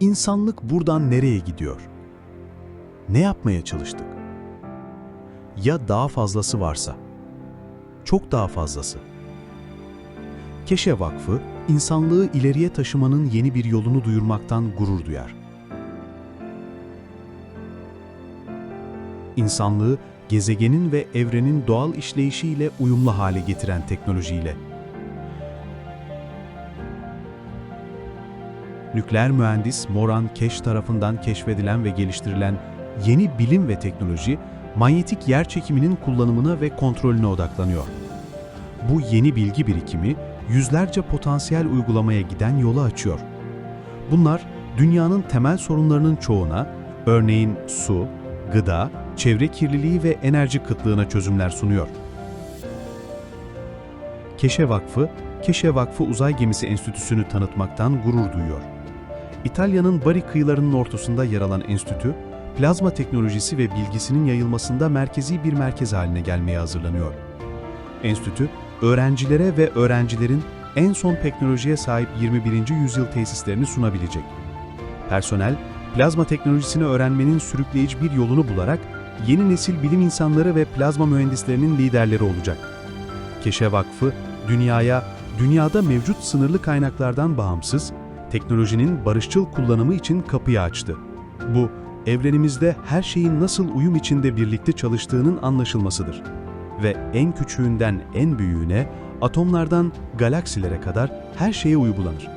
İnsanlık buradan nereye gidiyor? Ne yapmaya çalıştık? Ya daha fazlası varsa? Çok daha fazlası. Keşe Vakfı, insanlığı ileriye taşımanın yeni bir yolunu duyurmaktan gurur duyar. İnsanlığı, gezegenin ve evrenin doğal işleyişiyle uyumlu hale getiren teknolojiyle. Nükleer mühendis Moran Keş tarafından keşfedilen ve geliştirilen yeni bilim ve teknoloji, manyetik yer çekiminin kullanımına ve kontrolüne odaklanıyor. Bu yeni bilgi birikimi, yüzlerce potansiyel uygulamaya giden yolu açıyor. Bunlar, dünyanın temel sorunlarının çoğuna, örneğin su, gıda, çevre kirliliği ve enerji kıtlığına çözümler sunuyor. Keşe Vakfı, Keşe Vakfı Uzay Gemisi Enstitüsü'nü tanıtmaktan gurur duyuyor. İtalya'nın Bari kıyılarının ortasında yer alan enstitü, plazma teknolojisi ve bilgisinin yayılmasında merkezi bir merkez haline gelmeye hazırlanıyor. Enstitü, öğrencilere ve öğrencilerin en son teknolojiye sahip 21. yüzyıl tesislerini sunabilecek. Personel, plazma teknolojisini öğrenmenin sürükleyici bir yolunu bularak yeni nesil bilim insanları ve plazma mühendislerinin liderleri olacak. Keşe Vakfı, dünyaya, dünyada mevcut sınırlı kaynaklardan bağımsız, teknolojinin barışçıl kullanımı için kapıyı açtı. Bu, evrenimizde her şeyin nasıl uyum içinde birlikte çalıştığının anlaşılmasıdır. Ve en küçüğünden en büyüğüne, atomlardan galaksilere kadar her şeye uygulanır.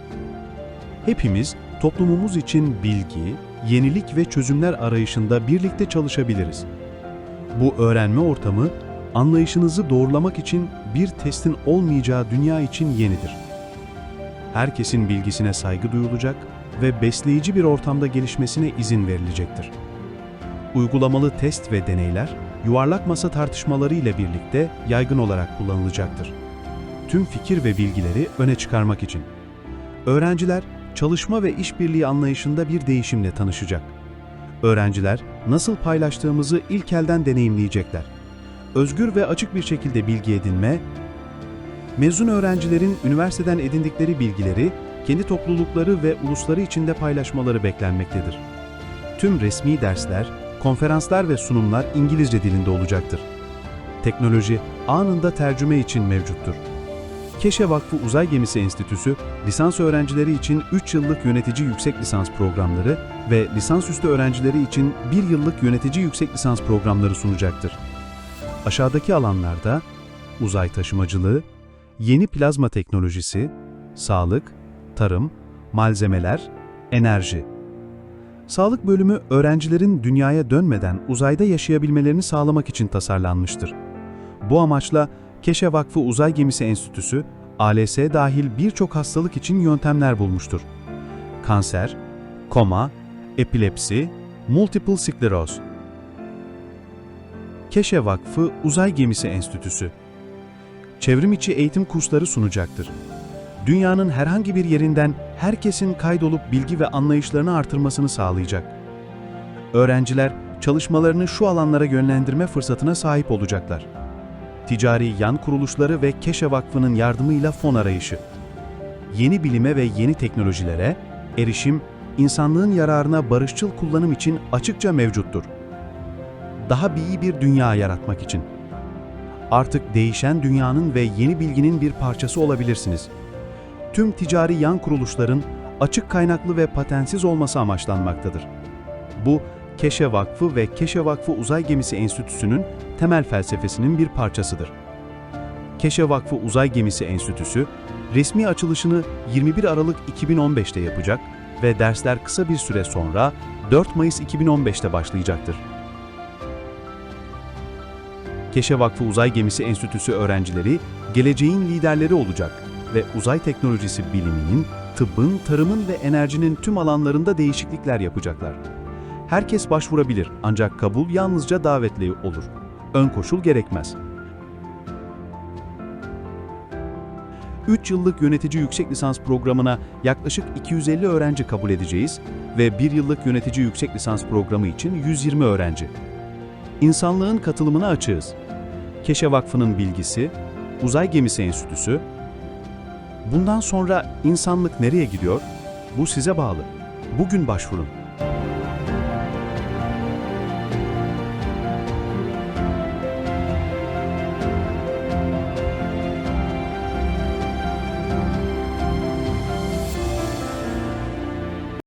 Hepimiz toplumumuz için bilgi, yenilik ve çözümler arayışında birlikte çalışabiliriz. Bu öğrenme ortamı, anlayışınızı doğrulamak için bir testin olmayacağı dünya için yenidir. Herkesin bilgisine saygı duyulacak ve besleyici bir ortamda gelişmesine izin verilecektir. Uygulamalı test ve deneyler, yuvarlak masa tartışmaları ile birlikte yaygın olarak kullanılacaktır. Tüm fikir ve bilgileri öne çıkarmak için. Öğrenciler, çalışma ve işbirliği anlayışında bir değişimle tanışacak. Öğrenciler, nasıl paylaştığımızı ilk elden deneyimleyecekler. Özgür ve açık bir şekilde bilgi edinme, mezun öğrencilerin üniversiteden edindikleri bilgileri kendi toplulukları ve ulusları içinde paylaşmaları beklenmektedir. Tüm resmi dersler, konferanslar ve sunumlar İngilizce dilinde olacaktır. Teknoloji anında tercüme için mevcuttur. Keşe Vakfı Uzay Gemisi Enstitüsü, lisans öğrencileri için 3 yıllık yönetici yüksek lisans programları ve lisansüstü öğrencileri için 1 yıllık yönetici yüksek lisans programları sunacaktır. Aşağıdaki alanlarda uzay taşımacılığı, yeni plazma teknolojisi, sağlık, tarım, malzemeler, enerji. Sağlık bölümü öğrencilerin dünyaya dönmeden uzayda yaşayabilmelerini sağlamak için tasarlanmıştır. Bu amaçla Keşe Vakfı Uzay Gemisi Enstitüsü, ALS dahil birçok hastalık için yöntemler bulmuştur. Kanser, koma, epilepsi, multiple skleroz. Keşe Vakfı Uzay Gemisi Enstitüsü Çevrim içi eğitim kursları sunacaktır. Dünyanın herhangi bir yerinden herkesin kaydolup bilgi ve anlayışlarını artırmasını sağlayacak. Öğrenciler çalışmalarını şu alanlara yönlendirme fırsatına sahip olacaklar ticari yan kuruluşları ve Keşe Vakfı'nın yardımıyla fon arayışı. Yeni bilime ve yeni teknolojilere erişim, insanlığın yararına barışçıl kullanım için açıkça mevcuttur. Daha iyi bir dünya yaratmak için. Artık değişen dünyanın ve yeni bilginin bir parçası olabilirsiniz. Tüm ticari yan kuruluşların açık kaynaklı ve patentsiz olması amaçlanmaktadır. Bu, Keşe Vakfı ve Keşe Vakfı Uzay Gemisi Enstitüsü'nün temel felsefesinin bir parçasıdır. Keşe Vakfı Uzay Gemisi Enstitüsü, resmi açılışını 21 Aralık 2015'te yapacak ve dersler kısa bir süre sonra 4 Mayıs 2015'te başlayacaktır. Keşe Vakfı Uzay Gemisi Enstitüsü öğrencileri geleceğin liderleri olacak ve uzay teknolojisi biliminin, tıbbın, tarımın ve enerjinin tüm alanlarında değişiklikler yapacaklar. Herkes başvurabilir ancak kabul yalnızca davetli olur. Ön koşul gerekmez. 3 yıllık yönetici yüksek lisans programına yaklaşık 250 öğrenci kabul edeceğiz ve 1 yıllık yönetici yüksek lisans programı için 120 öğrenci. İnsanlığın katılımına açığız. Keşe Vakfı'nın bilgisi, Uzay Gemisi Enstitüsü. Bundan sonra insanlık nereye gidiyor? Bu size bağlı. Bugün başvurun.